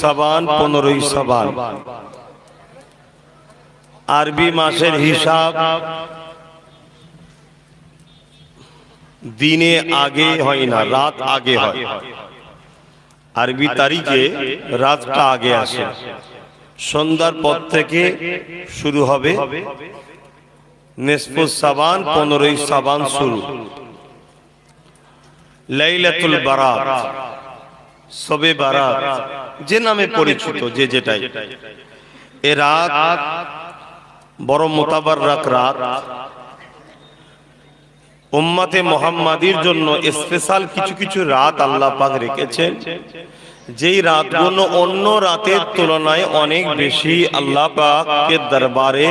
সাবান, পনেরোই সাবান। আরবি মাসের হিসাব দিনে আগে হয় না, রাত আগে হয়। আরবি তারিখে রাতটা আগে আসে। সন্ধ্যার পর থেকে শুরু হবে সাবান, পনেরোই সাবান শুরু। লাইলাতুল বারাত। সবে বারাত, যে নামে পরিচিত, যে যেটাই। এ রাত বড় মোতাবার রাত। রাত উম্মাতে মোহাম্মাদির জন্য স্পেশাল কিছু কিছু রাত আল্লাহ পাক রেখেছেন। যেই রাতগুলো অন্য রাতের তুলনায় অনেক বেশি আল্লাহ পাকের দরবারে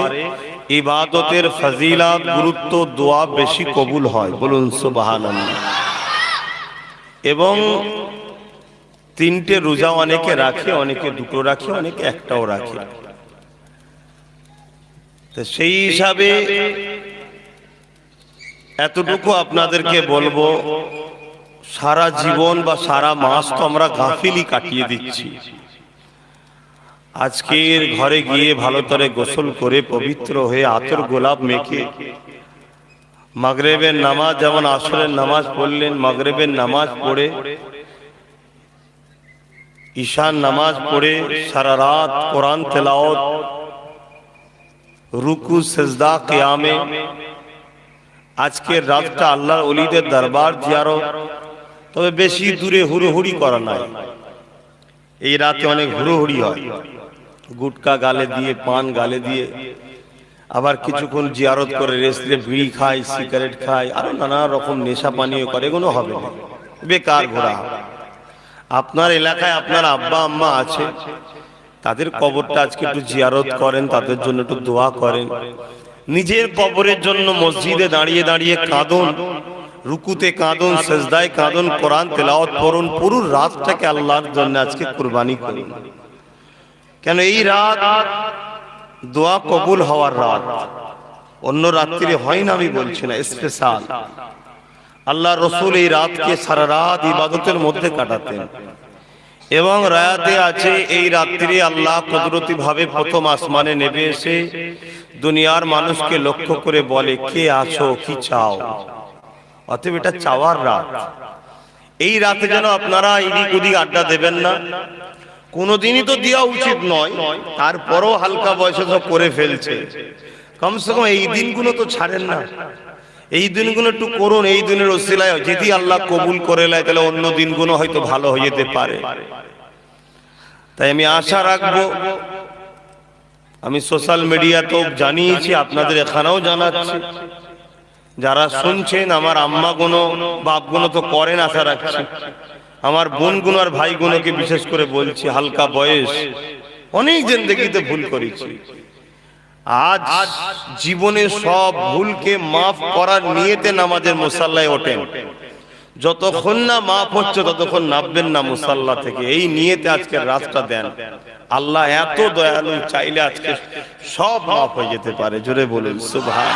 ইবাদতের ফজিলাত, গুরুত্ব, দোয়া বেশি কবুল হয়। বলুন সুবহানাল্লাহ। এবং তিনটে রোজা অনেকে রাখে অনেকে দুটো রাখে অনেকে একটাও রাখে। তো সেই হিসাবে এতটুকু আপনাদেরকে বলব সারা জীবন বা সারা মাস তো আমরা গাফিলি কাটিয়ে দিচ্ছি। আজকের ঘরে গিয়ে ভালো করে গোসল করে পবিত্র হয়ে আতর গোলাপ মেখে মাগরেবের নামাজ যেমন আসরের নামাজ পড়লেন মাগরেবের নামাজ পড়ে ঈশান নামাজ পড়ে সারা রাত কোরআন তেলাওত রুকু, সেজদা, কিয়ামে। আজকের রাতটা আল্লাহর অলিদের দরবার জিয়ারত। তবে বেশি দূরে হুড়োহুড়ি করা নাই। এই রাতে অনেক হুড়োহুড়ি হয়। গুটকা গালে দিয়ে, পান গালে দিয়ে, আবার কিছুক্ষণ জিয়ারত করে রেস্টে বিড়ি খায়, সিগারেট খায়, আরও নানা রকম নেশা পানীয় করে, এগুলো হবে না। বেকার ঘোরা আপনার এলাকায় আপনার আব্বা, আম্মা আছে, তাদের কবরটা আজকে একটু জিয়ারত করেন, তাদের জন্য একটু দোয়া করেন। নিজের কবরের জন্য মসজিদে দাঁড়িয়ে দাঁড়িয়ে কাঁদুন, রুকুতে কাঁদুন, সেজদায় কাঁদন, কোরআন তেলাওয়াত পড়ুন, পুরো রাতটাকে আল্লাহর জন্য আজকে কুরবানি করুন। কেন এই রাত দোয়া কবুল হওয়ার রাত? অন্য রাত্রিরে হয় না আমি বলছি না স্পেশাল আল্লাহ রসুল এই রাতকে সারা রাত ইবাদতের মধ্যে কাটাতেন। এবং রায়াতে আছে এই রাত্রি আল্লাহ কুদরতি ভাবে প্রথম আসমানে নেমে এসে দুনিয়ার মানুষকে লক্ষ্য করে বলে, কে আছো? কি চাও? অতএব এটা চাওয়ার রাত। এই রাতে যেন আপনারা এদিক ওদিক আড্ডা দেবেন না। কোনোদিনই তো দেওয়া উচিত নয়, তারপরও হালকা বয়সে সব করে ফেলছে। কমসে কম এই দিনগুলো তো ছাড়েন না। এই দিনগুলো একটু করুন, এই দিনের ওসিলায় যদি আল্লাহ কবুল করে নেয়, তাহলে অন্য দিনগুলো হয়তো ভালো হয়ে যেতে পারে। তাই আমি আশা রাখব, আমি সোশ্যাল মিডিয়া তো জানিয়েছি, আপনাদের এখানেও জানাচ্ছি। যারা শুনছেন, আমার আম্মা গুলো বাপগুলো তো করেন আশা রাখছি। আমার বোনগুলো আর ভাই গুলোকে বিশেষ করে বলছি, হালকা বয়স। অনেক জিন্দগিতে ভুল করেছি। আজ জীবনে সব ভুলকে মাফ করার নিয়েতে নামাজের মুসাল্লায় ওঠেন। যতক্ষণ না মাফ হচ্ছে, ততক্ষণ নামবেন না মুসাল্লা থেকে। এই নিয়েতে আজকে রাস্তা দেন। আল্লাহ এত দয়ালু, চাইলে আজকে সব মাফ হয়ে যেতে পারে। জোরে বলুন, সুবহান।